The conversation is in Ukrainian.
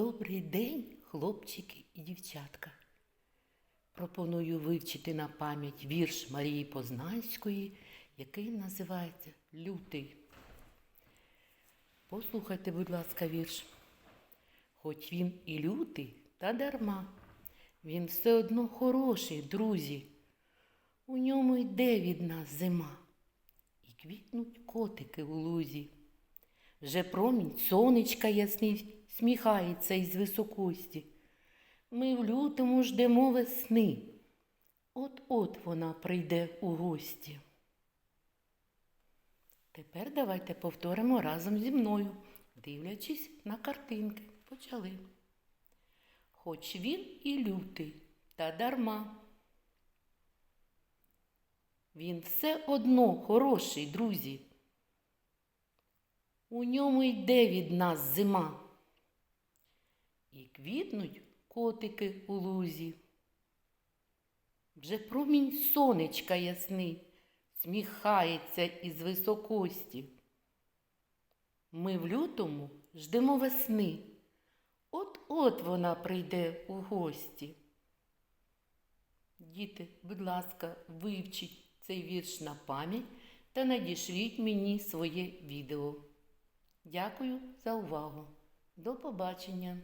Добрий день, хлопчики і дівчатка. Пропоную вивчити на пам'ять вірш Марії Познанської, який називається Лютий. Послухайте, будь ласка, вірш. Хоч він і лютий, та дарма. Він все одно хороший, друзі. У ньому йде від нас зима. І квітнуть котики у лузі. Вже промінь сонечка ясний сміхається із високості. Ми в лютому ждемо весни. От-от вона прийде у гості. Тепер давайте повторимо разом зі мною, дивлячись на картинки. Почали. Хоч він і лютий, та дарма. Він все одно хороший, друзі. У ньому йде від нас зима. І квітнуть котики у лузі. Вже промінь сонечка ясний, сміхається із високості. Ми в лютому ждемо весни. От-от вона прийде у гості. Діти, будь ласка, вивчіть цей вірш на пам'ять та надішліть мені своє відео. Дякую за увагу. До побачення!